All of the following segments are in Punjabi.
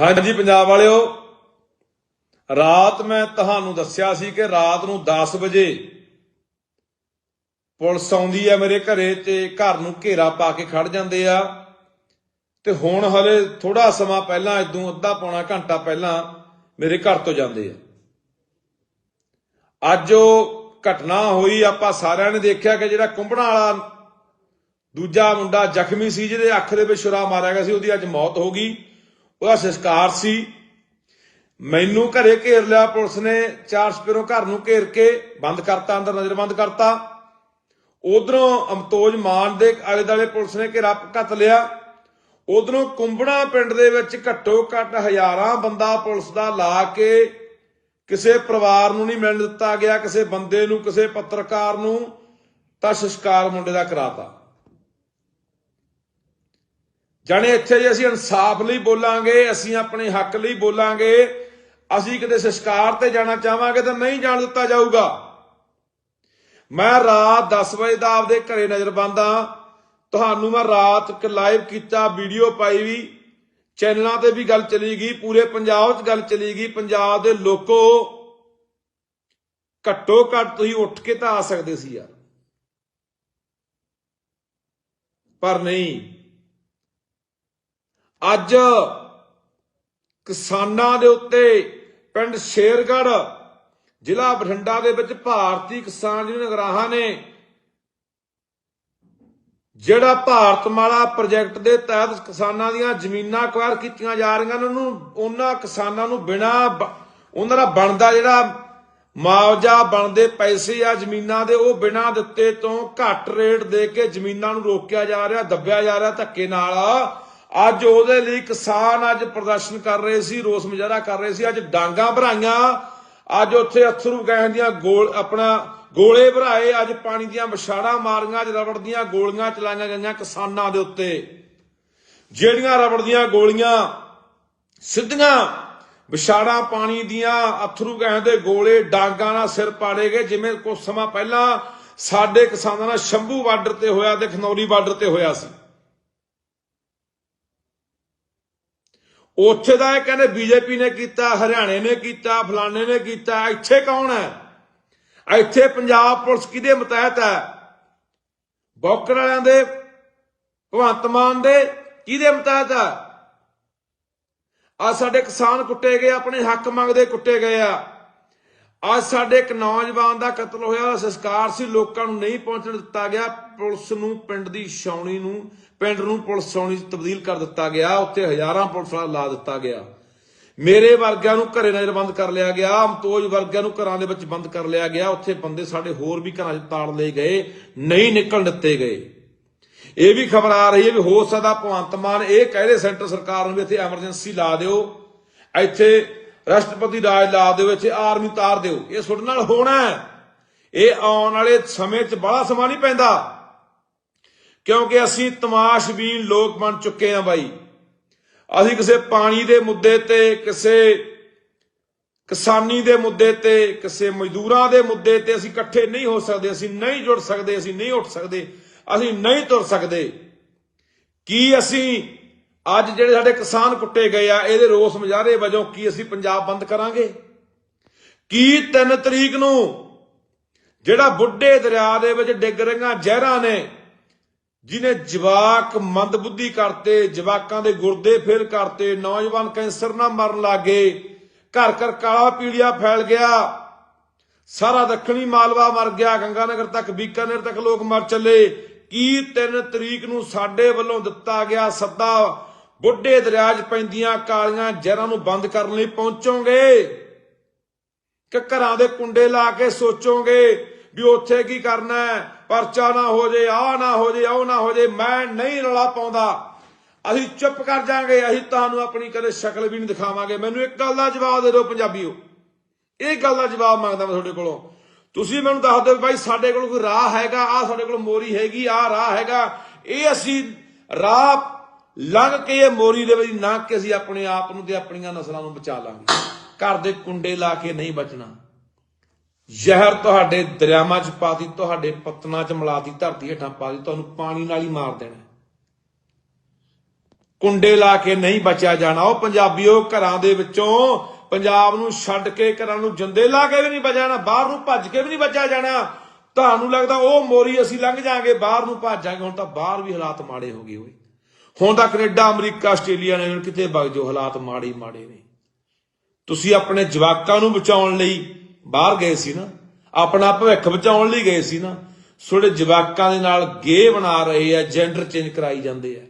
ਹਾਂਜੀ ਪੰਜਾਬ ਵਾਲਿਓ, ਰਾਤ ਮੈਂ ਤੁਹਾਨੂੰ ਦੱਸਿਆ ਸੀ ਕਿ ਰਾਤ ਨੂੰ 10 ਵਜੇ ਪੁਲਿਸ ਆਉਂਦੀ ਹੈ ਮੇਰੇ ਘਰੇ ਤੇ ਘਰ ਨੂੰ ਘੇਰਾ ਪਾ ਕੇ ਖੜ ਜਾਂਦੇ ਆ। ਤੇ ਹੁਣ ਹਲੇ ਥੋੜਾ ਸਮਾਂ ਪਹਿਲਾਂ, ਇਦੋਂ ਅੱਧਾ ਪੌਣਾ ਘੰਟਾ ਪਹਿਲਾਂ ਮੇਰੇ ਘਰ ਤੋਂ ਜਾਂਦੇ ਆ। ਅੱਜ ਉਹ ਘਟਨਾ ਹੋਈ, ਆਪਾਂ ਸਾਰਿਆਂ ਨੇ ਦੇਖਿਆ ਕਿ ਜਿਹੜਾ ਕੁੰਭਣਾ ਵਾਲਾ ਦੂਜਾ ਮੁੰਡਾ ਜ਼ਖਮੀ ਸੀ, ਜਿਹਦੇ ਅੱਖ ਦੇ ਵਿੱਚ ਛੁਰਾ ਮਾਰਿਆ ਗਿਆ ਸੀ, ਉਹਦੀ ਅੱਜ ਮੌਤ ਹੋ ਗਈ। ਉਹਦਾ ਸੰਸਕਾਰ ਸੀ। ਮੈਨੂੰ ਘਰੇ ਘੇਰ ਲਿਆ ਪੁਲਿਸ ਨੇ, ਚਾਰ ਸਪੇਰੋਂ ਘਰ ਨੂੰ ਘੇਰ ਕੇ ਬੰਦ ਕਰਤਾ, ਅੰਦਰ ਨਜ਼ਰਬੰਦ ਕਰਤਾ। ਉਧਰੋਂ ਅਮਤੋਜ ਮਾਨ ਦੇ ਆਲੇ ਦਾਲੇ ਪੁਲਿਸ ਨੇ ਘੇਰਾ ਘੱਤ ਲਿਆ। ਉਧਰੋਂ ਕੁੰਬੜਾ ਪਿੰਡ ਦੇ ਵਿੱਚ ਘੱਟੋ ਘੱਟ ਹਜ਼ਾਰਾਂ ਬੰਦਾ ਪੁਲਿਸ ਦਾ ਲਾ ਕੇ ਕਿਸੇ ਪਰਿਵਾਰ ਨੂੰ ਨਹੀਂ ਮਿਲਣ ਦਿੱਤਾ ਗਿਆ, ਕਿਸੇ ਬੰਦੇ ਨੂੰ, ਕਿਸੇ ਪੱਤਰਕਾਰ ਨੂੰ ਤਾਂ ਸੰਸਕਾਰ ਮੁੰਡੇ ਦਾ ਕਰਾਤਾ। ਜਾਣੇ ਇੱਥੇ ਜੇ ਅਸੀਂ ਇਨਸਾਫ ਲਈ ਬੋਲਾਂਗੇ, ਅਸੀਂ ਆਪਣੇ ਹੱਕ ਲਈ ਬੋਲਾਂਗੇ, ਅਸੀਂ ਕਿਤੇ ਸੰਸਕਾਰ ਤੇ ਜਾਣਾ ਚਾਹਾਂਗੇ ਤਾਂ ਨਹੀਂ ਜਾਣ ਦਿੱਤਾ ਜਾਊਗਾ। ਮੈਂ ਰਾਤ 10 ਵਜੇ ਦਾ ਆਪਦੇ ਘਰੇ ਨਜ਼ਰਬੰਦ ਆ ਤੁਹਾਨੂੰ ਮੈਂ ਰਾਤ ਇੱਕ ਲਾਈਵ ਕੀਤਾ ਵੀਡੀਓ ਪਾਈ ਵੀ। ਚੈਨਲਾਂ ਤੇ ਵੀ ਗੱਲ ਚਲੀ ਗਈ, ਪੂਰੇ ਪੰਜਾਬ 'ਚ ਗੱਲ ਚਲੀ ਗਈ। ਪੰਜਾਬ ਦੇ ਲੋਕੋ ਘੱਟੋ ਘੱਟ ਤੁਸੀਂ ਉੱਠ ਕੇ ਤਾਂ ਆ ਸਕਦੇ ਸੀ ਯਾਰ। ਪਰ ਨਹੀਂ। ਅੱਜ ਕਿਸਾਨਾਂ ਦੇ ਉੱਤੇ ਪਿੰਡ ਸ਼ੇਰਗੜ ਜ਼ਿਲ੍ਹਾ ਬਠਿੰਡਾ ਦੇ ਵਿੱਚ ਭਾਰਤੀ ਕਿਸਾਨ ਯੂਨੀਅਨ ਗਰਾਹਾਂ ਨੇ ਜਿਹੜਾ ਭਾਰਤਮਾਲਾ ਪ੍ਰੋਜੈਕਟ ਦੇ ਤਹਿਤ ਕਿਸਾਨਾਂ ਦੀਆਂ ਜ਼ਮੀਨਾਂ ਅਕਵਾਇਰ ਕੀਤੀਆਂ ਜਾ ਰਹੀਆਂ ਨੇ, ਉਹਨੂੰ ਉਹਨਾਂ ਕਿਸਾਨਾਂ ਨੂੰ ਬਿਨਾ ਉਹਨਾਂ ਦਾ ਬਣਦਾ ਜਿਹੜਾ ਮੁਆਵਜ਼ਾ ਬਣਦੇ ਪੈਸੇ ਆ ਜ਼ਮੀਨਾਂ ਦੇ, ਉਹ ਬਿਨਾ ਦਿੱਤੇ ਤੋਂ ਘੱਟ ਰੇਟ ਦੇ ਕੇ ਜ਼ਮੀਨਾਂ ਨੂੰ ਰੋਕਿਆ ਜਾ ਰਿਹਾ, ਦੱਬਿਆ ਜਾ ਰਿਹਾ ਧੱਕੇ ਨਾਲ। ਅੱਜ ਉਹਦੇ ਲਈ ਕਿਸਾਨ ਅੱਜ ਪ੍ਰਦਰਸ਼ਨ ਕਰ ਰਹੇ ਸੀ, ਰੋਸ ਮੁਜ਼ਾਹਰਾ ਕਰ ਰਹੇ ਸੀ। ਅੱਜ ਡਾਂਗਾ ਭਰਾਈਆਂ, ਅੱਜ ਉੱਥੇ ਅਥਰੂ ਗੈਸ ਦੀਆਂ ਗੋਲ, ਆਪਣਾ ਗੋਲੇ ਭਰਾਏ, ਅੱਜ ਪਾਣੀ ਦੀਆਂ ਵਿਛਾੜਾਂ ਮਾਰੀਆਂ, ਅੱਜ ਰਬੜ ਦੀਆਂ ਗੋਲੀਆਂ ਚਲਾਈਆਂ ਗਈਆਂ ਕਿਸਾਨਾਂ ਦੇ ਉੱਤੇ। ਜਿਹੜੀਆਂ ਰਬੜ ਦੀਆਂ ਗੋਲੀਆਂ ਸਿੱਧੀਆਂ ਵਿਛਾੜਾਂ ਪਾਣੀ ਦੀਆਂ ਅਥਰੂ ਗੈਸ ਦੇ ਗੋਲੇ ਡਾਂਗਾਂ ਨਾਲ ਸਿਰ ਪਾੜੇ ਗਏ, ਜਿਵੇਂ ਕੁਝ ਸਮਾਂ ਪਹਿਲਾਂ ਸਾਡੇ ਕਿਸਾਨਾਂ ਨਾਲ ਸ਼ੰਭੂ ਬਾਰਡਰ ਤੇ ਹੋਇਆ ਤੇ ਖਨੌਰੀ ਬਾਰਡਰ ਤੇ ਹੋਇਆ ਸੀ। ਉੱਥੇ ਦਾ ਇਹ ਕਹਿੰਦੇ ਬੀਜੇਪੀ ਨੇ ਕੀਤਾ, ਹਰਿਆਣੇ ਨੇ ਕੀਤਾ, ਫਲਾਣੇ ਨੇ ਕੀਤਾ, ਇੱਥੇ ਕੌਣ ਹੈ? ਇੱਥੇ ਪੰਜਾਬ ਪੁਲਿਸ ਕਿਹਦੇ ਮਤਹਿਤ ਹੈ? ਬੌਕਰ ਵਾਲਿਆਂ ਦੇ, ਭਗਵੰਤ ਮਾਨ ਦੇ, ਕਿਹਦੇ ਮਤਹਿਤ ਹੈ? ਆ ਸਾਡੇ ਕਿਸਾਨ ਕੁੱਟੇ ਗਏ, ਆਪਣੇ ਹੱਕ ਮੰਗਦੇ ਕੁੱਟੇ ਗਏ ਆ। ਅੱਜ ਸਾਡੇ ਇੱਕ ਨੌਜਵਾਨ ਦਾ ਕਤਲ ਹੋਇਆ ਉਹਦਾ ਸੰਸਕਾਰ ਸੀ, ਲੋਕਾਂ ਨੂੰ ਨਹੀਂ ਪਹੁੰਚਣ ਦਿੱਤਾ ਗਿਆ। ਪੁਲਿਸ ਨੂੰ, ਪਿੰਡ ਦੀ ਛਾਉਣੀ ਨੂੰ, ਪਿੰਡ ਨੂੰ ਪੁਲਿਸ ਛਾਉਣੀ ਤਬਦੀਲ ਕਰ ਦਿੱਤਾ ਗਿਆ। ਉੱਥੇ ਹਜ਼ਾਰਾਂ ਪੁਲਿਸ ਲਾ ਦਿੱਤਾ ਗਿਆ। ਮੇਰੇ ਵਰਗਿਆਂ ਨੂੰ ਘਰੇ ਨਜ਼ਰਬੰਦ ਕਰ ਲਿਆ ਗਿਆ। ਅਮਤੋਜ ਵਰਗਿਆਂ ਨੂੰ ਘਰਾਂ ਦੇ ਵਿੱਚ ਬੰਦ ਕਰ ਲਿਆ ਗਿਆ। ਉੱਥੇ ਬੰਦੇ ਸਾਡੇ ਹੋਰ ਵੀ ਘਰਾਂ 'ਚ ਤਾੜ ਲਏ ਗਏ, ਨਹੀਂ ਨਿਕਲ ਦਿੱਤੇ ਗਏ। ਇਹ ਵੀ ਖਬਰ ਆ ਰਹੀ ਹੈ ਵੀ ਹੋ ਸਕਦਾ ਭਗਵੰਤ ਮਾਨ ਇਹ ਕਹਿ ਰਹੇ ਸੈਂਟਰ ਸਰਕਾਰ ਨੂੰ ਵੀ ਇੱਥੇ ਐਮਰਜੈਂਸੀ ਲਾ ਦਿਓ। ਇੱਥੇ ਰਾਸ਼ਟਰਪਤੀ ਰਾਜ ਲਾ ਦਿਓ ਇੱਥੇ ਆਰਮੀ ਤਾਰ ਦਿਓ। ਇਹ ਤੁਹਾਡੇ ਨਾਲ ਹੋਣਾ ਇਹ ਆਉਣ ਵਾਲੇ ਸਮੇਂ 'ਚ ਬੜਾ ਸਮਾਂ ਨਹੀਂ ਪੈਂਦਾ। ਕਿਉਂਕਿ ਅਸੀਂ ਤਮਾਸ਼ਬੀਨ ਲੋਕ ਬਣ ਚੁੱਕੇ ਹਾਂ ਬਾਈ। ਅਸੀਂ ਕਿਸੇ ਪਾਣੀ ਦੇ ਮੁੱਦੇ ਤੇ, ਕਿਸੇ ਕਿਸਾਨੀ ਦੇ ਮੁੱਦੇ ਤੇ, ਕਿਸੇ ਮਜ਼ਦੂਰਾਂ ਦੇ ਮੁੱਦੇ ਤੇ ਅਸੀਂ ਇਕੱਠੇ ਨਹੀਂ ਹੋ ਸਕਦੇ। ਅਸੀਂ ਨਹੀਂ ਜੁੜ ਸਕਦੇ, ਅਸੀਂ ਨਹੀਂ ਉੱਠ ਸਕਦੇ। ਅਸੀਂ ਨਹੀਂ ਤੁਰ ਸਕਦੇ। ਕੀ ਅਸੀਂ ਅੱਜ ਜਿਹੜੇ ਸਾਡੇ ਕਿਸਾਨ ਕੁੱਟੇ ਗਏ ਆ, ਇਹਦੇ ਰੋਸ ਮੁਜ਼ਾਹਰੇ ਵਜੋਂ ਕੀ ਅਸੀਂ ਪੰਜਾਬ ਬੰਦ ਕਰਾਂਗੇ? ਕੀ 3 ਤਰੀਕ ਨੂੰ ਜਿਹੜਾ ਬੁੱਢੇ ਦਰਿਆ ਦੇ ਵਿੱਚ ਡਿੱਗ ਰਹੀਆਂ ਜ਼ਹਿਰਾਂ ਨੇ ਜਿਨੇ ਜਵਾਕ ਮੰਦਬੁੱਧੀ ਕਰਤੇ, ਜਵਾਕਾਂ ਦੇ ਗੁਰਦੇ ਫੇਲ ਕਰਤੇ, ਨੌਜਵਾਨ ਕੈਂਸਰ ਨਾਲ ਮਰਨ ਲੱਗੇ, ਘਰ ਘਰ ਕਾਲਾ ਪੀੜੀਆ ਫੈਲ ਗਿਆ, ਸਾਰਾ ਦੱਖਣੀ ਮਾਲਵਾ ਮਰ ਗਿਆ, ਗੰਗਾਨਗਰ ਤੱਕ, ਬੀਕਾਨੇਰ ਤੱਕ ਲੋਕ ਮਰ ਚੱਲੇ, ਕੀ 3 ਤਰੀਕ ਨੂੰ ਸਾਡੇ ਵੱਲੋਂ ਦਿੱਤਾ ਗਿਆ ਸੱਦਾ ਬੁੱਢੇ ਦਰਿਆ ਪੈਂਦੀਆਂ ਕਾਲੀਆਂ ਜ਼ਹਿਰਾਂ ਨੂੰ ਬੰਦ ਕਰਨ ਲਈ ਪਹੁੰਚੋਗੇ। ਕਿ ਘਰਾਂ ਦੇ ਕੁੰਡੇ ਲਾ ਕੇ ਸੋਚੋਗੇ ਵੀ ਉੱਥੇ ਕੀ ਕਰਨਾ ਹੈ, ਪਰਚਾ ਨਾ ਹੋ ਜੇ ਆ ਨਾ ਹੋ ਜੇ, ਉਹ ਨਾ ਹੋ ਜੇ, ਮੈਂ ਨਹੀਂ ਰੌਲਾ ਪਾਉਂਦਾ। ਅਸੀਂ ਚੁੱਪ ਕਰ ਜਾਾਂਗੇ, ਅਸੀਂ ਤੁਹਾਨੂੰ ਆਪਣੀ ਕਦੇ ਸ਼ਕਲ ਵੀ ਨਹੀਂ ਦਿਖਾਵਾਂਗੇ। ਮੈਨੂੰ ਇੱਕ ਗੱਲ ਦਾ ਜਵਾਬ ਦੇ ਦਿਓ ਪੰਜਾਬੀਓ। ਇਹ ਗੱਲ ਦਾ ਜਵਾਬ ਮੰਗਦਾ ਮੈਂ ਤੁਹਾਡੇ ਕੋਲੋਂ। ਤੁਸੀਂ ਮੈਨੂੰ ਦੱਸ ਦਿਓ ਵੀ ਭਾਈ ਸਾਡੇ ਕੋਲ ਕੋਈ ਰਾਹ ਹੈਗਾ ਆ ਸਾਡੇ ਕੋਲ ਮੋਰੀ ਹੈਗੀ ਆ ਰਾਹ ਹੈਗਾ। ਇਹ ਅਸੀਂ ਰਾਹ ਲੰਘ ਕੇ ਇਹ ਮੋਰੀ ਦੇ ਵਿੱਚ ਲੰਘ ਕੇ ਅਸੀਂ ਆਪਣੇ ਆਪ ਨੂੰ ਤੇ ਆਪਣੀਆਂ ਨਸਲਾਂ ਨੂੰ ਬਚਾ ਲਾਂਗੇ। ਘਰ ਦੇ ਕੁੰਡੇ ਲਾ ਕੇ ਨਹੀਂ ਬਚਣਾ। ਜ਼ਹਿਰ ਤੁਹਾਡੇ ਦਰਿਆਵਾਂ 'ਚ ਪਾਤੀ ਤੁਹਾਡੇ ਪਤਨਾਂ 'ਚ ਮਿਲਾਤੀ ਧਰਤੀ ਹੇਠਾਂ ਪਾਤੀ ਤੁਹਾਨੂੰ ਪਾਣੀ ਨਾਲ ਹੀ ਮਾਰ ਦੇਣਾ। ਕੁੰਡੇ ਲਾ ਕੇ ਨਹੀਂ ਬਚਿਆ ਜਾਣਾ। ਉਹ ਪੰਜਾਬੀਓ, ਘਰਾਂ ਦੇ ਵਿੱਚੋਂ ਪੰਜਾਬ ਨੂੰ ਛੱਡ ਕੇ, ਘਰਾਂ ਨੂੰ ਜੰਦੇ ਲਾ ਕੇ ਵੀ ਨਹੀਂ ਬਚਿਆ ਬਾਹਰ ਨੂੰ ਭੱਜ ਕੇ ਵੀ ਨਹੀਂ ਬਚਿਆ ਜਾਣਾ। ਤੁਹਾਨੂੰ ਲੱਗਦਾ ਉਹ ਮੋਰੀ ਅਸੀਂ ਲੰਘ ਜਾਾਂਗੇ, ਬਾਹਰ ਨੂੰ ਭੱਜ ਜਾਾਂਗੇ, ਹੁਣ ਤਾਂ ਬਾਹਰ ਵੀ ਹਾਲਾਤ ਮਾੜੇ ਹੋ ਗਏ ਹੋਏ। ਹੁਣ ਤਾਂ ਕੈਨੇਡਾ, ਅਮਰੀਕਾ, ਆਸਟ੍ਰੇਲੀਆ ਨੇ ਕਿਤੇ ਵਗ ਜੋ ਹਾਲਾਤ ਮਾੜੇ ਮਾੜੇ ਨੇ। ਤੁਸੀਂ ਆਪਣੇ ਜਵਾਕਾਂ ਨੂੰ ਬਚਾਉਣ ਲਈ ਬਾਹਰ ਗਏ ਸੀ ਨਾ, ਆਪਣਾ ਭਵਿੱਖ ਬਚਾਉਣ ਲਈ ਗਏ ਸੀ ਨਾ, ਤੁਹਾਡੇ ਜਵਾਕਾਂ ਦੇ ਨਾਲ ਗੇ ਬਣਾ ਰਹੇ ਆ ਜੈਂਡਰ ਚੇਂਜ ਕਰਾਈ ਜਾਂਦੇ ਆ।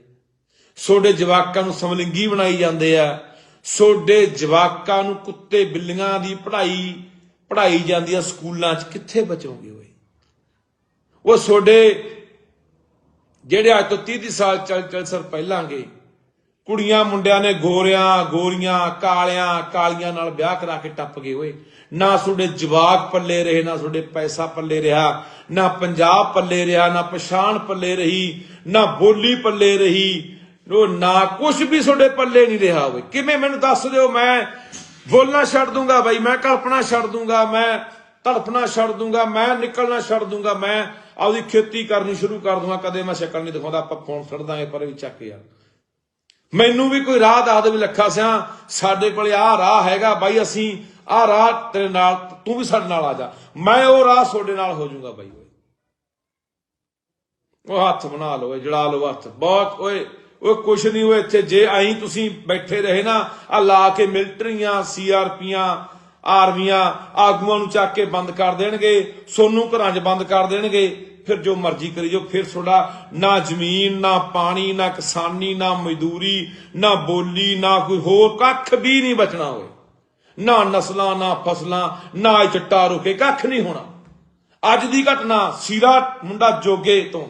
ਤੁਹਾਡੇ ਜਵਾਕਾਂ ਨੂੰ ਸਮਲਿੰਗੀ ਬਣਾਈ ਜਾਂਦੇ ਆ। ਤੁਹਾਡੇ ਜਵਾਕਾਂ ਨੂੰ ਕੁੱਤੇ ਬਿੱਲੀਆਂ ਦੀ ਪੜ੍ਹਾਈ ਪੜ੍ਹਾਈ ਜਾਂਦੀ ਆ ਸਕੂਲਾਂ 'ਚ ਕਿੱਥੇ ਬਚੋਗੇ ਓਏ? ਉਹ ਤੁਹਾਡੇ ਜਿਹੜੇ ਅੱਜ ਤੋਂ 30 30 ਸਾਲ ਚੱਲ ਚੱਲ ਸਰ ਪਹਿਲਾਂਗੇ, ਕੁੜੀਆਂ ਮੁੰਡਿਆਂ ਨੇ ਗੋਰਿਆਂ, ਗੋਰੀਆਂ, ਕਾਲਿਆਂ, ਕਾਲੀਆਂ ਨਾਲ ਵਿਆਹ ਕਰਾ ਕੇ ਟੱਪ ਗਏ ਓਏ ਨਾ ਤੁਹਾਡੇ ਜਵਾਕ ਪੱਲੇ ਰਹੇ, ਨਾ ਤੁਹਾਡੇ ਪੈਸਾ ਪੱਲੇ ਰਿਹਾ, ਨਾ ਪੰਜਾਬ ਪੱਲੇ ਰਿਹਾ, ਨਾ ਪਛਾਣ ਪੱਲੇ ਰਹੀ, ਨਾ ਬੋਲੀ ਪੱਲੇ ਰਹੀ, ਉਹ ਨਾ ਕੁਝ ਵੀ ਤੁਹਾਡੇ ਪੱਲੇ ਨਹੀਂ ਰਿਹਾ ਓਏ ਕਿਵੇਂ ਮੈਨੂੰ ਦੱਸ ਦਿਓ, ਮੈਂ ਬੋਲਣਾ ਛੱਡ ਦੂੰਗਾ ਬਾਈ, ਮੈਂ ਕਲਪਨਾ ਛੱਡ ਦੂੰਗਾ, ਮੈਂ ਤੜਫਣਾ ਛੱਡ ਦੂੰਗਾ, ਮੈਂ ਨਿਕਲਣਾ ਛੱਡ ਦੂੰਗਾ, ਮੈਂ ਆਪਦੀ ਖੇਤੀ ਕਰਨੀ ਸ਼ੁਰੂ ਕਰ ਦੂੰਗਾ, ਕਦੇ ਮੈਂ ਸ਼ਕਲ ਨਹੀਂ ਦਿਖਾਉਂਦਾ, ਆਪਾਂ ਫੋਨ ਛੱਡ ਦਾਂਗੇ ਪਰ ਵੀ ਚੱਕ ਯਾਰ। ਮੈਨੂੰ ਵੀ ਕੋਈ ਰਾਹ ਦੱਸ ਦੇ ਵੀ ਲੱਖਾ ਸਿਆ, ਸਾਡੇ ਕੋਲੇ ਆਹ ਰਾਹ ਹੈਗਾ, ਬਾਈ ਅਸੀਂ ਆਹ ਰਾਹ ਤੇਰੇ ਨਾਲ, ਤੂੰ ਵੀ ਸਾਡੇ ਨਾਲ ਆ ਜਾ। ਮੈਂ ਉਹ ਰਾਹ ਤੁਹਾਡੇ ਨਾਲ ਹੋ ਜਾਊਗਾ ਬਾਈ ਉਹ ਹੱਥ ਬਣਾ ਲਓ ਜੜਾ ਲਓ ਹੱਥ। ਬਹੁਤ ਓਏ ਉਹ ਕੁਛ ਨਹੀਂ ਓਏ ਇੱਥੇ, ਜੇ ਆਈ ਤੁਸੀਂ ਬੈਠੇ ਰਹੇ ਨਾ ਆ ਲਾ ਕੇ ਮਿਲਟਰੀਆਂ, ਸੀਆਰਪੀਆਂ ਆਰਮੀਆਂ ਆਗੂਆਂ ਨੂੰ ਚੱਕ ਕੇ ਬੰਦ ਕਰ ਦੇਣਗੇ, ਸੋਨੂੰ ਘਰਾਂ 'ਚ ਬੰਦ ਕਰ ਦੇਣਗੇ, ਫਿਰ ਜੋ ਮਰਜ਼ੀ ਕਰੀ ਜੋ ਫਿਰ ਤੁਹਾਡਾ ਨਾ ਜ਼ਮੀਨ, ਨਾ ਪਾਣੀ, ਨਾ ਕਿਸਾਨੀ, ਨਾ ਮਜ਼ਦੂਰੀ, ਨਾ ਬੋਲੀ, ਨਾ ਕੋਈ ਹੋਰ ਕੱਖ ਵੀ ਨਹੀਂ ਬਚਣਾ ਹੋਏ। ਨਾ ਨਸਲਾਂ, ਨਾ ਫਸਲਾਂ, ਨਾ ਚਿੱਟਾ ਰੁਕੇ ਕੱਖ ਨਹੀਂ ਹੋਣਾ। ਅੱਜ ਦੀ ਘਟਨਾ ਸੀਰਾ ਮੁੰਡਾ ਜੋਗੇ ਤੋਂ।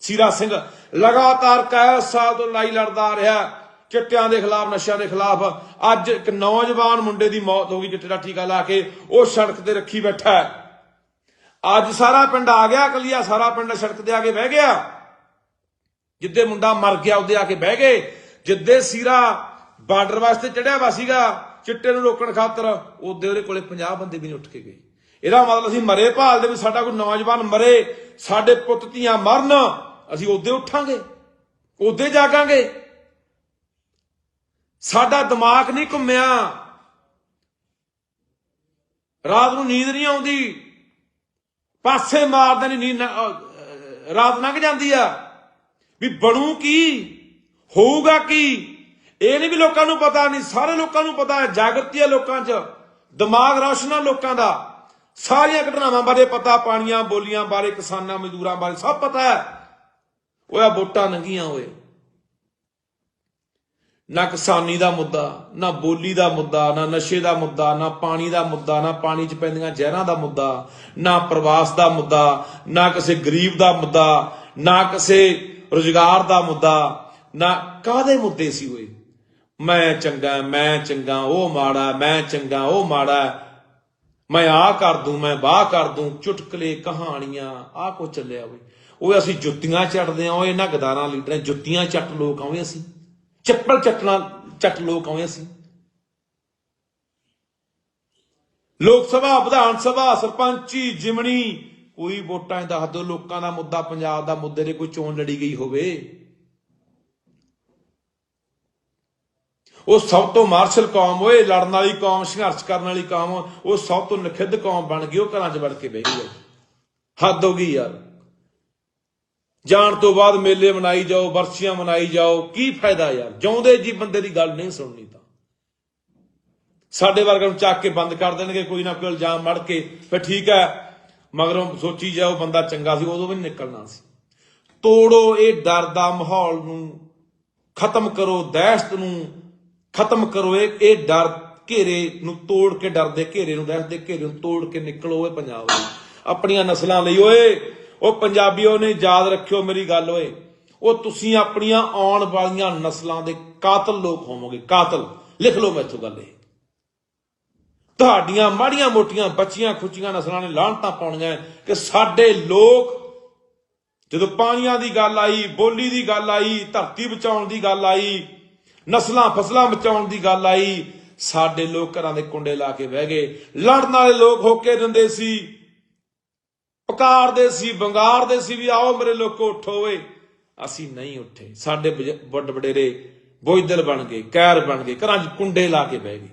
ਸੀਰਾ ਸਿੰਘ ਲਗਾਤਾਰ ਕਈ ਸਾਲ ਤੋਂ ਲੜਾਈ ਲੜਦਾ ਆ ਰਿਹਾ। ਚਿੱਟਿਆਂ ਦੇ ਖਿਲਾਫ, ਨਸ਼ਿਆਂ ਦੇ ਖਿਲਾਫ। ਅੱਜ ਇੱਕ ਨੌਜਵਾਨ ਮੁੰਡੇ ਦੀ ਮੌਤ ਹੋ ਗਈ, ਚਿੱਟੇ ਦਾ ਟੀਕਾ ਲਾ ਕੇ ਉਹ ਸੜਕ ਤੇ ਰੱਖੀ ਬੈਠਾ ਹੈ। ਅੱਜ ਸਾਰਾ ਪਿੰਡ ਆ ਗਿਆ ਕਲੀਆ ਸਾਰਾ ਪਿੰਡ ਸੜਕ ਤੇ ਆ ਕੇ ਬਹਿ ਗਿਆ। ਜਿੱਦੇ ਮੁੰਡਾ ਮਰ ਗਿਆ, ਉਹਦੇ ਆ ਕੇ ਬਹਿ ਗਏ। ਜਿੱਦੇ ਸੀਰਾ ਬਾਰਡਰ ਵਾਸਤੇ ਚੜਿਆ ਵਾ ਸੀਗਾ, ਚਿੱਟੇ ਨੂੰ ਰੋਕਣ ਖਾਤਰ, ਉਹਦੇ ਉਹਦੇ ਕੋਲੇ 50 ਬੰਦੇ ਵੀ ਨਹੀਂ ਉੱਠ ਕੇ ਗਏ। ਇਹਦਾ ਮਤਲਬ ਅਸੀਂ ਮਰੇ ਭਾਲ ਦੇ ਵੀ ਸਾਡਾ ਕੋਈ ਨੌਜਵਾਨ ਮਰੇ, ਸਾਡੇ ਪੁੱਤ ਧੀਆਂ ਮਰਨ, ਅਸੀਂ ਉਹਦੇ ਉੱਠਾਂਗੇ, ਉਹਦੇ ਜਾਗਾਂਗੇ। ਸਾਡਾ ਦਿਮਾਗ ਨਹੀਂ ਘੁੰਮਿਆ। ਰਾਤ ਨੂੰ ਨੀਂਦ ਨਹੀਂ ਆਉਂਦੀ। ਪਾਸੇ ਮਾਰਦੇ ਨਹੀਂ ਨੀਂਦ ਰਾਤ ਲੰਘ ਜਾਂਦੀ ਆ। ਵੀ ਬਣੂ ਕੀ? ਹੋਊਗਾ ਕੀ? ਇਹ ਨਹੀਂ ਵੀ ਲੋਕਾਂ ਨੂੰ ਪਤਾ ਨਹੀਂ, ਸਾਰੇ ਲੋਕਾਂ ਨੂੰ ਪਤਾ ਹੈ, ਜਾਗਰਤੀ ਹੈ ਲੋਕਾਂ 'ਚ। ਦਿਮਾਗ ਰੌਸ਼ਨ ਆ ਲੋਕਾਂ ਦਾ। ਸਾਰੀਆਂ ਘਟਨਾਵਾਂ ਬਾਰੇ ਪਤਾ, ਪਾਣੀਆਂ, ਬੋਲੀਆਂ ਬਾਰੇ, ਕਿਸਾਨਾਂ, ਮਜ਼ਦੂਰਾਂ ਬਾਰੇ ਸਭ ਪਤਾ ਹੈ। ਓਏ ਆਹ ਵੋਟਾਂ ਨੰਗੀਆਂ ਹੋਏ ਨਾ ਕਿਸਾਨੀ ਦਾ ਮੁੱਦਾ, ਨਾ ਬੋਲੀ ਦਾ ਮੁੱਦਾ, ਨਾ ਨਸ਼ੇ ਦਾ ਮੁੱਦਾ, ਨਾ ਪਾਣੀ ਦਾ ਮੁੱਦਾ, ਨਾ ਪਾਣੀ 'ਚ ਪੈਂਦੀਆਂ ਜ਼ਹਿਰਾਂ ਦਾ ਮੁੱਦਾ, ਨਾ ਪ੍ਰਵਾਸ ਦਾ ਮੁੱਦਾ, ਨਾ ਕਿਸੇ ਗਰੀਬ ਦਾ ਮੁੱਦਾ, ਨਾ ਕਿਸੇ ਰੁਜ਼ਗਾਰ ਦਾ ਮੁੱਦਾ, ਨਾ ਕਾਦੇ ਮੁੱਦੇ ਸੀ ਓਏ ਮੈਂ ਚੰਗਾ ਮੈਂ ਚੰਗਾ, ਉਹ ਮਾੜਾ, ਮੈਂ ਚੰਗਾ, ਉਹ ਮਾੜਾ, ਮੈਂ ਆ ਕਰ ਦੂੰ, ਮੈਂ ਬਾਹ ਕਰ ਦੂੰ, ਚੁਟਕਲੇ ਕਹਾਣੀਆਂ ਆ ਕੋ ਚੱਲਿਆ ਓਏ। ਓਏ ਅਸੀਂ ਜੁੱਤੀਆਂ ਚੱਟਦੇ ਆਂ, ਓਏ ਇਹਨਾਂ ਗਦਾਰਾਂ ਲੀਡਰਾਂ, ਜੁੱਤੀਆਂ ਚੱਟ ਲੋਕ ਆਉਂਦੇ ਅਸੀਂ। ਚੱਪਲ ਚੱਟਣਾ, ਚੱਟ ਲੋਕ ਆਉਂਦੇ ਸੀ। ਲੋਕ ਸਭਾ, ਵਿਧਾਨ ਸਭਾ, ਸਰਪੰਚੀ, ਜਿਮਣੀ, ਕੋਈ ਵੋਟਾਂ 'ਚ ਦੱਸ ਦਿਓ, ਲੋਕਾਂ ਦਾ ਮੁੱਦਾ, ਪੰਜਾਬ ਦਾ ਮੁੱਦੇ ਦੇ ਕੋਈ ਚੋਣ ਲੜੀ ਗਈ ਹੋਵੇ। ਉਹ ਸਭ ਤੋਂ ਮਾਰਸ਼ਲ ਕੌਮ ਓਏ, ਲੜਨ ਵਾਲੀ ਕੌਮ, ਸੰਘਰਸ਼ ਕਰਨ ਵਾਲੀ ਕੌਮ, ਉਹ ਸਭ ਤੋਂ ਨਖਿੱਧ ਕੌਮ ਬਣ ਗਈ, ਉਹ ਘਰਾਂ 'ਚ ਵੜ ਕੇ ਬਹਿ ਗਈ ਹੱਦ ਹੋ ਗਈ ਯਾਰ। ਜਾਣ ਤੋਂ ਬਾਅਦ ਮੇਲੇ ਮਨਾਈ ਜਾਓ ਵਰਸੀਆਂ ਮਨਾਈ ਜਾਓ, ਕੀ ਫਾਇਦਾ ਯਾਰ? ਜਿਉਂਦੇ ਜੀ ਬੰਦੇ ਦੀ ਗੱਲ ਨਹੀਂ ਸੁਣਨੀ ਤਾਂ। ਸਾਡੇ ਵਰਗਾਂ ਨੂੰ ਚੱਕ ਕੇ ਬੰਦ ਕਰ ਦੇਣਗੇ, ਕੋਈ ਨਾ ਕੋਈ ਇਲਜ਼ਾਮ ਮੜ ਕੇ, ਫਿਰ ਠੀਕ ਹੈ, ਮਗਰੋਂ ਸੋਚੀ ਜਾਓ, ਬੰਦਾ ਚੰਗਾ ਸੀ, ਉਦੋਂ ਵੀ ਨੀ ਨਿਕਲਣਾ ਸੀ। ਤੋੜੋ ਇਹ ਡਰ ਦਾ ਮਾਹੌਲ ਨੂੰ, ਖਤਮ ਕਰੋ ਦਹਿਸ਼ਤ ਨੂੰ, ਖਤਮ ਕਰੋ ਇਹ ਇਹ ਡਰ ਘੇਰੇ ਨੂੰ ਤੋੜ ਕੇ ਡਰ ਦੇ ਘੇਰੇ ਨੂੰ ਦਹਿਸ਼ਤ ਦੇ ਘੇਰੇ ਨੂੰ ਤੋੜ ਕੇ ਨਿਕਲੋ ਓਏ ਪੰਜਾਬ ਲਈ। ਆਪਣੀਆਂ ਨਸਲਾਂ ਲਈ ਓਏ ਉਹ ਪੰਜਾਬੀਓ ਨੇ ਯਾਦ ਰੱਖਿਓ ਮੇਰੀ ਗੱਲ ਓਏ, ਉਹ ਤੁਸੀਂ ਆਪਣੀਆਂ ਆਉਣ ਵਾਲੀਆਂ ਨਸਲਾਂ ਦੇ ਕਾਤਲ ਲੋਕ ਹੋਵੋਗੇ, ਕਾਤਲ। ਲਿਖ ਲਓ ਮੈਥੋਂ ਗੱਲ ਇਹ। ਤੁਹਾਡੀਆਂ ਮਾੜੀਆਂ ਮੋਟੀਆਂ ਬੱਚੀਆਂ ਖੁੱਚੀਆਂ ਨਸਲਾਂ ਨੇ ਲਾਹਣਤਾਂ ਪਾਉਣੀਆਂ ਕਿ ਸਾਡੇ ਲੋਕ ਜਦੋਂ ਪਾਣੀਆਂ ਦੀ ਗੱਲ ਆਈ, ਬੋਲੀ ਦੀ ਗੱਲ ਆਈ, ਧਰਤੀ ਬਚਾਉਣ ਦੀ ਗੱਲ ਆਈ, ਨਸਲਾਂ ਫਸਲਾਂ ਬਚਾਉਣ ਦੀ ਗੱਲ ਆਈ, ਸਾਡੇ ਲੋਕ ਘਰਾਂ ਦੇ ਕੁੰਡੇ ਲਾ ਕੇ ਬਹਿ ਗਏ। ਲੜਨ ਵਾਲੇ ਲੋਕ ਹੋ ਕੇ ਦਿੰਦੇ ਸੀ ਪੁਕਾਰਦੇ ਸੀ ਬੰਗਾਰਦੇ ਸੀ ਵੀ ਆਓ ਮੇਰੇ ਲੋਕੋ ਉੱਠੋ ਓਏ। ਅਸੀਂ ਨਹੀਂ ਉੱਠੇ। ਸਾਡੇ ਵੱਡ ਵਡੇਰੇ ਬੋਝਦਲ ਬਣ ਗਏ ਕਹਿਰ ਬਣ ਗਏ, ਘਰਾਂ 'ਚ ਕੁੰਡੇ ਲਾ ਕੇ ਬਹਿ ਗਏ।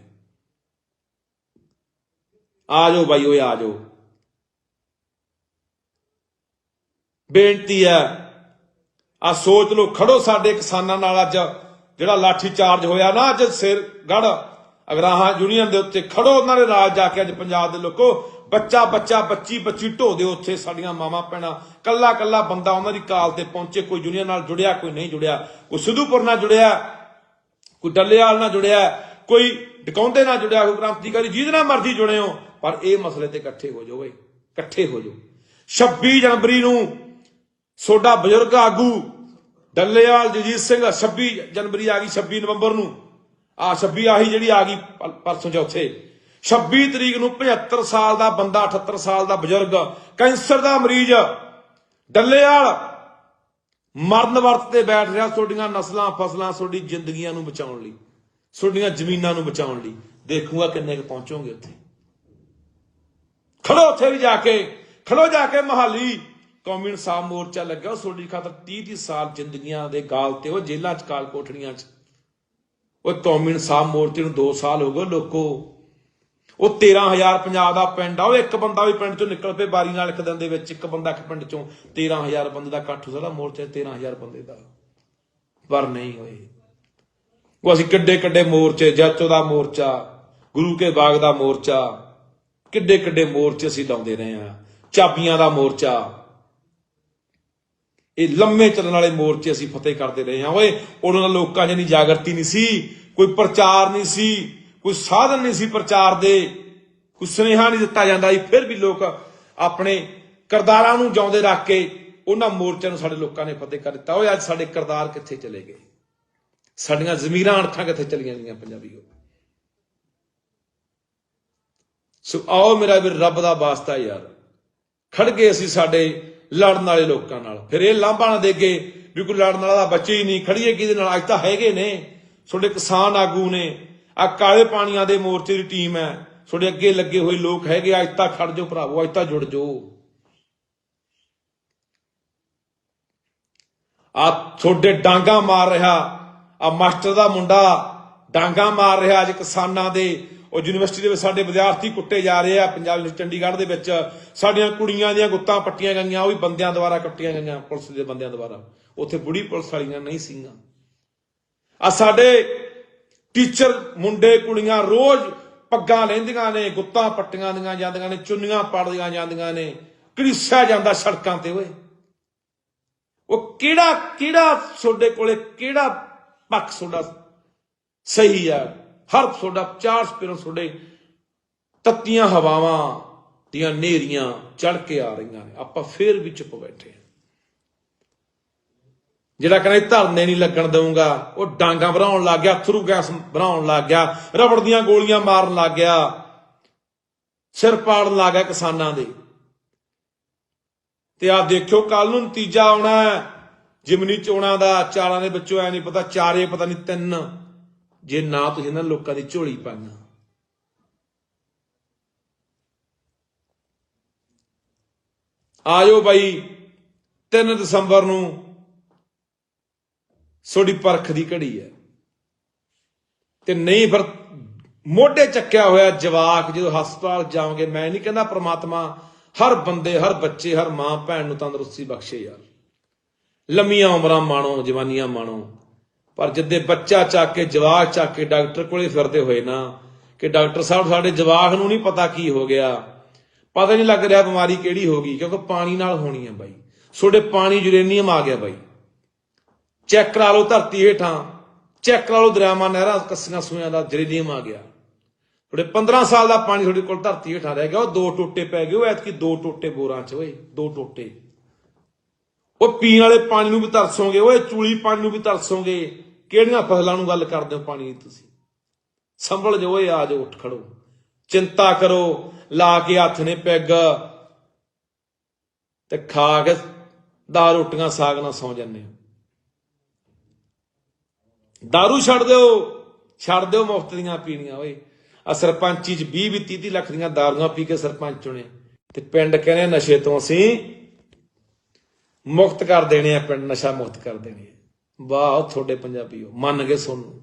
ਆ ਜਾਓ ਬਾਈ ਓਏ, ਆ ਜਾਓ। ਬੇਨਤੀ ਹੈ ਆ ਸੋਚ ਲਓ, ਖੜੋ ਸਾਡੇ ਕਿਸਾਨਾਂ ਨਾਲ ਅੱਜ, ਜਿਹੜਾ ਲਾਠੀ ਚਾਰਜ ਹੋਇਆ ਨਾ ਅੱਜ ਸਿਰ, ਗੜ, ਅਗਰਾਹਾਂ ਯੂਨੀਅਨ ਦੇ ਉੱਤੇ ਖੜੋ, ਉਹਨਾਂ ਦੇ ਰਾਜ ਜਾ ਕੇ ਅੱਜ ਪੰਜਾਬ ਦੇ ਲੋਕੋ ਬੱਚਾ ਬੱਚਾ, ਬੱਚੀ ਬੱਚੀ ਢੋ ਦੇ ਉੱਥੇ ਸਾਡੀਆਂ ਮਾਵਾਂ, ਭੈਣਾਂ। ਕੱਲਾ ਕੱਲਾ ਬੰਦਾ ਉਹਨਾਂ ਦੀ ਕਾਲ ਤੇ ਪਹੁੰਚੇ, ਕੋਈ ਯੂਨੀਅਨ ਨਾਲ ਜੁੜਿਆ, ਕੋਈ ਨਹੀਂ ਜੁੜਿਆ। ਕੋਈ ਸਿੱਧੂਪੁਰ ਨਾਲ ਜੁੜਿਆ, ਕੋਈ ਡੱਲੇਵਾਲ ਨਾਲ ਜੁੜਿਆ, ਕੋਈ ਡਕਾਉਂਦੇ ਨਾਲ ਜੁੜਿਆ, ਕੋਈ ਕ੍ਰਾਂਤੀਕਾਰੀ ਜਿਹਦੇ ਨਾਲ ਮਰਜ਼ੀ ਜੁੜੇ ਹੋ, ਪਰ ਇਹ ਮਸਲੇ ਤੇ ਇਕੱਠੇ ਹੋ ਜਾਓ ਬਈ, ਇਕੱਠੇ ਹੋ ਜਾਓ। 26 ਜਨਵਰੀ ਨੂੰ ਸੋਡਾ ਬਜ਼ੁਰਗ ਆਗੂ ਡੱਲੇਵਾਲ ਜਗਜੀਤ ਸਿੰਘ 26 ਜਨਵਰੀ ਆ ਗਈ 26 ਨਵੰਬਰ ਨੂੰ। ਆ 26 ਆਹੀ ਜਿਹੜੀ ਆ ਗਈ, ਪਰਸੋਂ ਚੌਥੇ 26 ਤਰੀਕ ਨੂੰ 75 ਸਾਲ ਦਾ ਬੰਦਾ 78 ਸਾਲ ਦਾ ਬਜ਼ੁਰਗ, ਕੈਂਸਰ ਦਾ ਮਰੀਜ਼, ਡੱਲੇਵਾਲ ਮਰਨ ਵਰਤ ਤੇ ਬੈਠ ਰਿਹਾ ਤੁਹਾਡੀਆਂ ਨਸਲਾਂ, ਫਸਲਾਂ, ਤੁਹਾਡੀ ਜ਼ਿੰਦਗੀਆਂ ਨੂੰ ਬਚਾਉਣ ਲਈ, ਤੁਹਾਡੀਆਂ ਜ਼ਮੀਨਾਂ ਨੂੰ ਬਚਾਉਣ ਲਈ। ਦੇਖੂਗਾ ਕਿੰਨੇ ਕੁ ਪਹੁੰਚੋਗੇ ਉੱਥੇ। ਖੜੋ ਉੱਥੇ ਵੀ ਜਾ ਕੇ, ਖੜੋ ਜਾ ਕੇ ਮਹਾਲੀ। ਕੌਮੀ ਇਨਸਾਫ ਮੋਰਚਾ ਲੱਗਿਆ, ਉਹ ਤੁਹਾਡੀ ਖਾਤਰ 30 30 ਸਾਲ ਜ਼ਿੰਦਗੀਆਂ ਦੇ ਗਾਲ ਤੇ, ਉਹ ਜੇਲ੍ਹਾਂ ਚ ਕਾਲ ਕੋਠੜੀਆਂ ਚ। ਉਹ ਕੌਮੀ ਇਨਸਾਫ ਮੋਰਚੇ ਨੂੰ 2 ਸਾਲ ਹੋ ਗਏ ਲੋਕੋ ਉਹ 13000 ਪੰਜਾਬ ਦਾ ਪਿੰਡ ਆ, ਉਹ ਇੱਕ ਬੰਦਾ ਵੀ ਪਿੰਡ ਚੋਂ ਨਿਕਲ ਪਏ, ਬਾਰੀ ਨਾਲ ਇੱਕ ਦਿਨ ਦੇ ਵਿੱਚ ਇੱਕ ਬੰਦਾ ਇੱਕ ਪਿੰਡ ਚੋਂ 13000 ਬੰਦੇ ਦਾ ਇਕੱਠ ਹੋ ਸਕਦਾ, ਮੋਰਚੇ 13000 ਬੰਦੇ ਦਾ। ਪਰ ਨਹੀਂ ਹੋਏ। ਉਹ ਅਸੀਂ ਕਿੱਡੇ ਕਿੱਡੇ ਮੋਰਚੇ ਜਾਚੋ ਦਾ ਮੋਰਚਾ, ਗੁਰੂ ਕੇ ਬਾਗ ਦਾ ਮੋਰਚਾ ਕਿੱਡੇ ਕਿੱਡੇ ਮੋਰਚੇ ਅਸੀਂ ਲਾਉਂਦੇ ਰਹੇ ਆ ਚਾਬੀਆਂ ਦਾ ਮੋਰਚਾ। ਇਹ ਲੰਮੇ ਚੱਲਣ ਵਾਲੇ ਮੋਰਚੇ ਅਸੀਂ ਫਤਿਹ ਕਰਦੇ ਰਹੇ ਹਾਂ। ਓਏ, ਉਹਨਾਂ ਦਾ ਲੋਕਾਂ 'ਚ ਨਹੀਂ ਜਾਗਰਤੀ ਨਹੀਂ ਸੀ, ਕੋਈ ਪ੍ਰਚਾਰ ਨਹੀਂ ਸੀ। ਕੋਈ ਸਾਧਨ ਨਹੀਂ ਸੀ ਪ੍ਰਚਾਰ ਦੇ, ਕੋਈ ਸੁਨੇਹਾ ਨਹੀਂ ਦਿੱਤਾ ਜਾਂਦਾ ਸੀ। ਫਿਰ ਵੀ ਲੋਕ ਆਪਣੇ ਕਰਦਾਰਾਂ ਨੂੰ ਜਿਉਂਦੇ ਰੱਖ ਕੇ ਉਹਨਾਂ ਮੋਰਚਿਆਂ ਨੂੰ ਸਾਡੇ ਲੋਕਾਂ ਨੇ ਫਤਿਹ ਕਰ ਦਿੱਤਾ। ਓਏ, ਅੱਜ ਸਾਡੇ ਕਰਦਾਰ ਕਿੱਥੇ ਚਲੇ ਗਏ? ਸਾਡੀਆਂ ਜ਼ਮੀਰਾਂ ਅਣਖਾਂ ਕਿੱਥੇ ਚਲੀਆਂ ਗਈਆਂ ਪੰਜਾਬੀਓ ਸੋ ਆਓ ਮੇਰਾ ਵੀ ਰੱਬ ਦਾ ਵਾਸਤਾ ਯਾਰ। ਖੜ ਗਏ ਅਸੀਂ ਸਾਡੇ ਲੜਨ ਵਾਲੇ ਲੋਕਾਂ ਨਾਲ। ਫਿਰ ਇਹ ਲਾਂਭਾ ਨਾ ਦੇਗੇ ਵੀ ਕੋਈ ਲੜਨ ਵਾਲਾ ਤਾਂ ਬੱਚੇ ਹੀ ਨਹੀਂ। ਖੜੀਏ ਕਿਹਦੇ ਨਾਲ? ਅੱਜ ਤਾਂ ਹੈਗੇ ਨੇ। ਤੁਹਾਡੇ ਕਿਸਾਨ ਆਗੂ ਨੇ। ਆ ਕਾਲੇ ਪਾਣੀਆਂ ਦੇ ਮੋਰਚੇ ਦੀ ਟੀਮ ਹੈ। ਤੁਹਾਡੇ ਅੱਗੇ ਲੱਗੇ ਹੋਏ ਲੋਕ ਹੈਗੇ ਅੱਜ ਤਾਂ ਖੜ ਜਾਓ ਭਰਾਵੋ, ਅੱਜ ਤਾਂ ਜੁੜ ਜਾਓ। ਆ ਤੁਹਾਡੇ ਡਾਂਗਾ ਮਾਰ ਰਿਹਾ, ਆ ਮਾਸਟਰ ਦਾ ਮੁੰਡਾ ਡਾਂਗਾ ਮਾਰ ਰਿਹਾ ਅੱਜ ਕਿਸਾਨਾਂ ਦੇ। ਉਹ ਯੂਨੀਵਰਸਿਟੀ ਦੇ ਵਿੱਚ ਸਾਡੇ ਵਿਦਿਆਰਥੀ ਕੁੱਟੇ ਜਾ ਰਹੇ ਆ, ਪੰਜਾਬ ਯੂਨੀਵਰਸਿਟੀ ਚੰਡੀਗੜ੍ਹ ਦੇ ਵਿੱਚ। ਸਾਡੀਆਂ ਕੁੜੀਆਂ ਦੀਆਂ ਗੁੱਤਾਂ ਪੱਟੀਆਂ ਗਈਆਂ, ਉਹ ਵੀ ਬੰਦਿਆਂ ਦੁਆਰਾ ਕੱਟੀਆਂ ਗਈਆਂ, ਪੁਲਿਸ ਦੇ ਬੰਦਿਆਂ ਦੁਆਰਾ। ਉੱਥੇ ਬੁੜੀ ਪੁਲਿਸ ਵਾਲੀਆਂ ਨਹੀਂ ਸੀਗੀਆਂ। ਆ ਸਾਡੇ ਟੀਚਰ ਮੁੰਡੇ ਕੁੜੀਆਂ ਰੋਜ਼ ਪੱਗਾਂ ਲੈਂਦੀਆਂ ਨੇ, ਗੁੱਤਾਂ ਪੱਟੀਆਂ ਦੀਆਂ ਜਾਂਦੀਆਂ ਨੇ, ਚੁੰਨੀਆਂ ਪਾੜਦੀਆਂ ਜਾਂਦੀਆਂ ਨੇ। ਘੜੀਸਿਆ ਜਾਂਦਾ ਸੜਕਾਂ ਤੇ ਓਏ? ਉਹ ਕਿਹੜਾ ਕਿਹੜਾ ਤੁਹਾਡੇ ਕੋਲੇ ਕਿਹੜਾ ਪੱਖ ਤੁਹਾਡਾ ਸਹੀ ਆ? ਹਰ ਤੁਹਾਡਾ ਚਾਰ ਸਪਿਰੋਂ ਤੁਹਾਡੇ ਤੱਤੀਆਂ ਹਵਾਵਾਂ ਦੀਆਂ ਨੇਰੀਆਂ ਚੜ ਕੇ ਆ ਰਹੀਆਂ ਨੇ। ਆਪਾਂ ਫੇਰ ਵੀ ਚੁੱਪ ਬੈਠੇ ਹਾਂ ਜਿਹੜਾ ਕਹਿੰਦਾ ਧਰਨੇ ਨਹੀਂ ਲੱਗਣ ਦਊਗਾ, ਉਹ ਡਾਂਗਾ ਭਰਾਉਣ ਲੱਗ ਗਿਆ ਥਰੂ ਗੈਸ ਭਰਾਉਣ ਲੱਗ ਗਿਆ, ਰਬੜ ਦੀਆਂ ਗੋਲੀਆਂ ਮਾਰਨ ਲੱਗ ਗਿਆ, ਸਿਰ ਪਾੜਨ ਲੱਗ ਗਿਆ ਕਿਸਾਨਾਂ ਦੇ। ਤੇ ਆ ਦੇਖਿਓ ਕੱਲ ਨੂੰ ਨਤੀਜਾ ਆਉਣਾ ਜਿਮਨੀ ਚੋਣਾਂ ਦਾ, ਚਾਰਾਂ ਦੇ ਵਿੱਚੋਂ ਐ ਨਹੀਂ ਪਤਾ, ਚਾਰੇ ਪਤਾ ਨਹੀਂ ਤਿੰਨ, ਜੇ ਨਾ ਤੁਸੀਂ ਇਹਨਾਂ ਲੋਕਾਂ ਦੀ ਝੋਲੀ ਪਾਈਆਂ। ਆਇਓ ਬਾਈ 3 ਦਸੰਬਰ ਨੂੰ ਤੁਹਾਡੀ ਪਰਖ ਦੀ ਘੜੀ ਹੈ। ਤੇ ਨਹੀਂ ਫਿਰ ਮੋਢੇ ਚੱਕਿਆ ਹੋਇਆ ਜਵਾਕ ਜਦੋਂ ਹਸਪਤਾਲ ਜਾਵਾਂਗੇ ਮੈਂ ਨਹੀਂ ਕਹਿੰਦਾ ਪ੍ਰਮਾਤਮਾ ਹਰ ਬੰਦੇ, ਹਰ ਬੱਚੇ, ਹਰ ਮਾਂ ਭੈਣ ਨੂੰ ਤੰਦਰੁਸਤੀ ਬਖਸ਼ੇ ਯਾਰ। ਲੰਮੀਆਂ ਉਮਰਾਂ ਮਾਣੋ, ਜਵਾਨੀਆਂ ਮਾਣੋ। ਪਰ ਜਿੱਦੇ ਬੱਚਾ ਚੱਕ ਕੇ, ਜਵਾਕ ਚੱਕ ਕੇ ਡਾਕਟਰ ਕੋਲੇ ਫਿਰਦੇ ਹੋਏ ਨਾ, ਕਿ ਡਾਕਟਰ ਸਾਹਿਬ, ਸਾਡੇ ਜਵਾਕ ਨੂੰ ਨਹੀਂ ਪਤਾ ਕੀ ਹੋ ਗਿਆ। ਪਤਾ ਨਹੀਂ ਲੱਗ ਰਿਹਾ ਬਿਮਾਰੀ ਕਿਹੜੀ ਹੋ ਗਈ, ਕਿਉਂਕਿ ਪਾਣੀ ਨਾਲ ਹੋਣੀ ਹੈ ਬਾਈ। ਤੁਹਾਡੇ ਪਾਣੀ ਯੂਰੇਨੀਅਮ ਆ ਗਿਆ ਬਾਈ। ਚੈੱਕ ਕਰਾ ਲਓ ਧਰਤੀ ਹੇਠਾਂ। ਚੈੱਕ ਕਰਾ ਲਓ ਦਰਿਆਵਾਂ, ਨਹਿਰਾਂ, ਕੱਸੀਆਂ ਸੂਆਂ ਦਾ ਜਰੀਲੀਅਮ ਆ ਗਿਆ। ਤੁਹਾਡੇ 15 ਸਾਲ ਦਾ ਪਾਣੀ ਤੁਹਾਡੇ ਕੋਲ ਧਰਤੀ ਹੇਠਾਂ ਰਹਿ ਗਿਆ। ਉਹ ਦੋ ਟੋਟੇ ਪੈ ਗਏ। ਉਹ ਐਤਕੀ ਦੋ ਟੋਟੇ ਬੋਰਾਂ 'ਚ ਓਏ, ਦੋ ਟੋਟੇ। ਉਹ ਪੀਣ ਵਾਲੇ ਪਾਣੀ ਨੂੰ ਵੀ ਤਰਸੋਗੇ, ਓਏ ਚੂਲੀ ਪਾਣੀ ਨੂੰ ਵੀ ਤਰਸੋਗੇ। ਕਿਹੜੀਆਂ ਫਸਲਾਂ ਨੂੰ ਗੱਲ ਕਰਦੇ ਹੋ ਪਾਣੀ ਦੀ ਤੁਸੀਂ? ਸੰਭਲ ਜਾਓ ਓਏ, ਆ ਜਾਓ, ਉੱਠ ਖੜੋ। ਚਿੰਤਾ ਕਰੋ, ਲਾ ਕੇ ਹੱਥ ਨੇ ਪੈਗ। ਤੇ ਖਾ ਕੇ ਦਾ ਰੋਟੀਆਂ, ਸਾਗ ਨਾਲ ਸੌ ਜਾਂਦੇ ਹੋ। दारू ਛੱਡ ਦਿਓ ਛੱਡ ਦਿਓ ਮੁਫਤ ਦੀਆਂ ਪੀਣੀਆਂ ਓਏ ਆ ਸਰਪੰਚੀ ਚ 20 20 30 ਲੱਖ ਦੀਆਂ ਦਾਰੂਆਂ ਪੀ ਕੇ ਸਰਪੰਚ ਚੁਣੇ ਤੇ ਪਿੰਡ ਕਹਿੰਦੇ ਨਸ਼ੇ ਤੋਂ ਅਸੀਂ ਮੁਕਤ ਕਰ ਦੇਣੇ ਆ ਪਿੰਡ ਨਸ਼ਾ ਮੁਕਤ ਕਰ ਦੇਣੇ ਆ ਵਾਹ ਤੁਹਾਡੇ ਪੰਜਾਬੀਓ ਮੰਨ ਗਏ ਸੋਨੂੰ